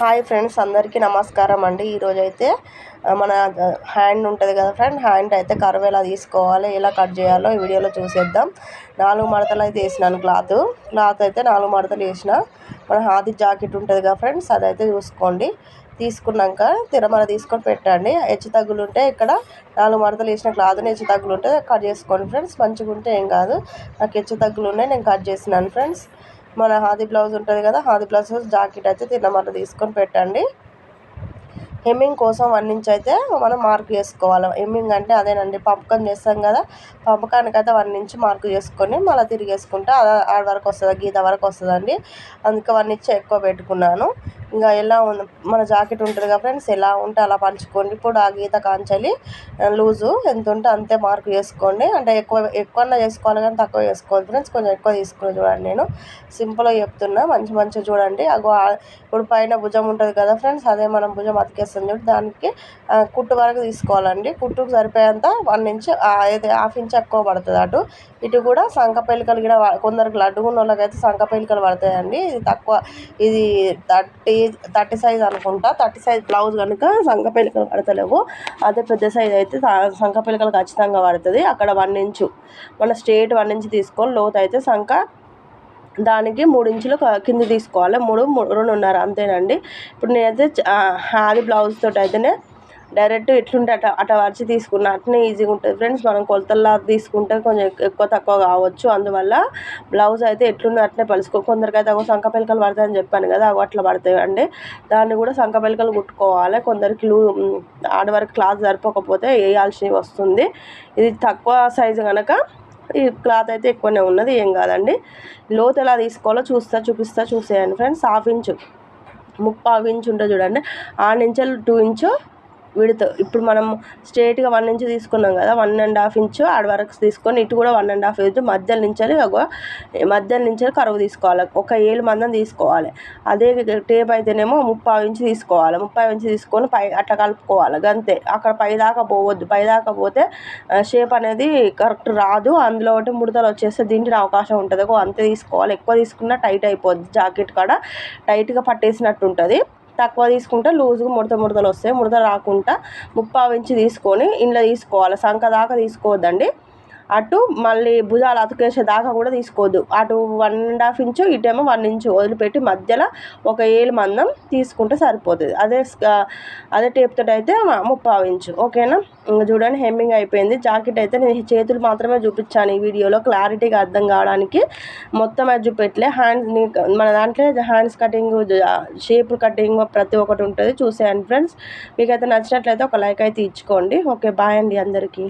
Hi friends అందరికీ నమస్కారం అండి. ఈరోజు అయితే మన హ్యాండ్ ఉంటుంది కదా ఫ్రెండ్ హ్యాండ్ అయితే కర్వ్ ఎలా తీసుకోవాలి ఎలా కట్ చేయాలో ఈ వీడియోలో చూసేద్దాం. నాలుగు మడతలు అయితే వేసినాను క్లాత్ క్లాత్ అయితే నాలుగు మడతలు వేసిన. మన హాది జాకెట్ ఉంటుంది కదా ఫ్రెండ్స్ అదైతే చూసుకోండి. తీసుకున్నాక తిరమల తీసుకొని పెట్టండి. హెచ్చు తగ్గులు ఉంటే ఇక్కడ నాలుగు మడతలు వేసిన క్లాత్ని హెచ్చు తగ్గులు ఉంటే కట్ చేసుకోండి ఫ్రెండ్స్ మంచిగా ఉంటే ఏం కాదు. నాకు హెచ్చు తగ్గులు ఉన్నాయి నేను కట్ చేసినాను ఫ్రెండ్స్ మన హాది బ్లౌజ్ ఉంటుంది కదా హాది బ్లౌజ్ జాకెట్ అయితే తిన్నమాట తీసుకొని పెట్టండి. హెమ్మింగ్ కోసం వన్ ఇంచ్ అయితే మనం మార్క్ చేసుకోవాలి. హెమ్మింగ్ అంటే అదేనండి పంపకం చేస్తాం కదా పంపకానికి అయితే వన్ ఇంచ్ మార్క్ చేసుకొని మళ్ళీ తిరిగేసుకుంటే ఆడ వరకు వస్తుంది గీత వరకు వస్తుందండి. అందుకే వన్ ఇంచ్ ఎక్కువ పెట్టుకున్నాను. ఇంకా ఎలా ఉంది మన జాకెట్ ఉంటుంది కదా ఫ్రెండ్స్ ఎలా ఉంటే అలా పంచుకోండి. ఇప్పుడు ఆ గీత కాంచాలి లూజు ఎంత ఉంటే అంతే మార్క్ చేసుకోండి. అంటే ఎక్కువ ఎక్కువన్నా చేసుకోవాలి కానీ తక్కువ చేసుకోవాలి ఫ్రెండ్స్ కొంచెం ఎక్కువ తీసుకుని చూడండి నేను. సింపుల్గా చెప్తున్నా మంచి మంచిగా చూడండి. అగో ఇప్పుడు పైన భుజం ఉంటుంది కదా ఫ్రెండ్స్ అదే మనం భుజం అతికేస్తాం చూడండి దానికి కుట్టు వరకు తీసుకోవాలండి. కుట్టుకు సరిపోయేంత వన్ ఇంచ్ అయితే హాఫ్ ఇంచ్ ఎక్కువ పడుతుంది అటు. ఇటు కూడా సంక పెలికలు కూడా కొందరికి లడ్డుకున్న వాళ్ళకైతే సంక పెలికలు పడతాయండి. ఇది తక్కువ ఇది థర్టీ థర్టీ సైజ్ అనుకుంటా. థర్టీ సైజ్ బ్లౌజ్ కనుక సంక పెలికలు పడతలేవు అదే పెద్ద సైజ్ అయితే సంఖ పిల్లకలు ఖచ్చితంగా పడుతుంది. అక్కడ వన్ ఇంచు మన స్ట్రేట్ వన్ ఇంచ్ తీసుకొని లోతు అయితే సంఖ దానికి మూడు ఇంచులు కింద తీసుకోవాలి. మూడు రెండున్నర అంతేనండి. ఇప్పుడు నేనైతే ఆది బ్లౌజ్ తోటి అయితేనే డైరెక్ట్ ఎట్లుంటే అట అట వరిచి తీసుకున్న అట్నే ఈజీగా ఉంటుంది. ఫ్రెండ్స్ మనం కొలతల్లా తీసుకుంటే కొంచెం ఎక్కువ తక్కువ కావచ్చు. అందువల్ల బ్లౌజ్ అయితే ఎట్లుందో అట్నే పలుసుకో. కొందరికైతే అగో సంఖ పిలకలు పడతాయని చెప్పాను కదా అగో అట్లా పడతాయి అండి దాన్ని కూడా సంఖ పిలకలు కుట్టుకోవాలి. కొందరికి లూ ఆడవరకు క్లాత్ సరిపోకపోతే వేయాల్సి వస్తుంది. ఇది తక్కువ సైజు కనుక ఈ క్లాత్ అయితే ఎక్కువనే ఉన్నది ఏం కాదండి. లోతు ఎలా తీసుకోవాలో చూస్తా చూపిస్తా చూసేయండి. ఫ్రెండ్స్ హాఫ్ ఇంచు ముప్పావు ఇంచు ఉంటుంది చూడండి. ఆ నుంచి టూ ఇంచు విడత ఇప్పుడు మనం స్ట్రేట్గా వన్ ఇంచ్ తీసుకున్నాం కదా వన్ అండ్ హాఫ్ ఇంచు ఆడ వరకు తీసుకొని ఇటు కూడా వన్ అండ్ హాఫ్ ఇంచు మధ్యలో నుంచి మధ్యలో నుంచి కరువు తీసుకోవాలి. ఒక ఏళ్ళు మందం తీసుకోవాలి. అదే టేప్ అయితేనేమో ముప్పై ఇంచు తీసుకోవాలి. ముప్పై ఇంచు తీసుకొని పై అట్లా కలుపుకోవాలి. అంతే అక్కడ పైదాకా పోవద్దు. పైదాకా పోతే షేప్ అనేది కరెక్ట్ రాదు. అందులో ఒకటి ముడతలు వచ్చేస్తే దీంట్లో అవకాశం ఉంటుంది. అంతే తీసుకోవాలి. ఎక్కువ తీసుకున్నా టైట్ అయిపోద్ది జాకెట్ కాడ. టైట్గా పట్టేసినట్టు ఉంటుంది. తక్కువ తీసుకుంటే లూజ్గా ముడత ముడతలు వస్తాయి. ముడత రాకుండా ముప్పావు తీసుకొని ఇంట్లో తీసుకోవాలి. సంక దాకా తీసుకోవద్దండి. అటు మళ్ళీ భుజాలు అతుకేసే దాకా కూడా తీసుకోవద్దు. అటు వన్ అండ్ హాఫ్ ఇంచు ఇటేమో వన్ ఇంచు వదిలిపెట్టి మధ్యలో ఒక ఏలు మందం తీసుకుంటే సరిపోతుంది. అదే అదే టేప్తో అయితే ముప్పావు ఇంచు ఓకేనా? ఇంకా చూడండి హెమ్మింగ్ అయిపోయింది. జాకెట్ అయితే నేను చేతులు మాత్రమే చూపించాను ఈ వీడియోలో. క్లారిటీగా అర్థం కావడానికి మొత్తం అది చూపెట్టలే. హ్యాండ్స్ మన దాంట్లో హ్యాండ్స్ కటింగ్ షేప్ కటింగ్ ప్రతి ఒక్కటి ఉంటుంది. చూసేయండి ఫ్రెండ్స్ మీకైతే నచ్చినట్లయితే ఒక లైక్ అయితే ఇచ్చుకోండి. ఓకే బాయ్ అండి అందరికీ.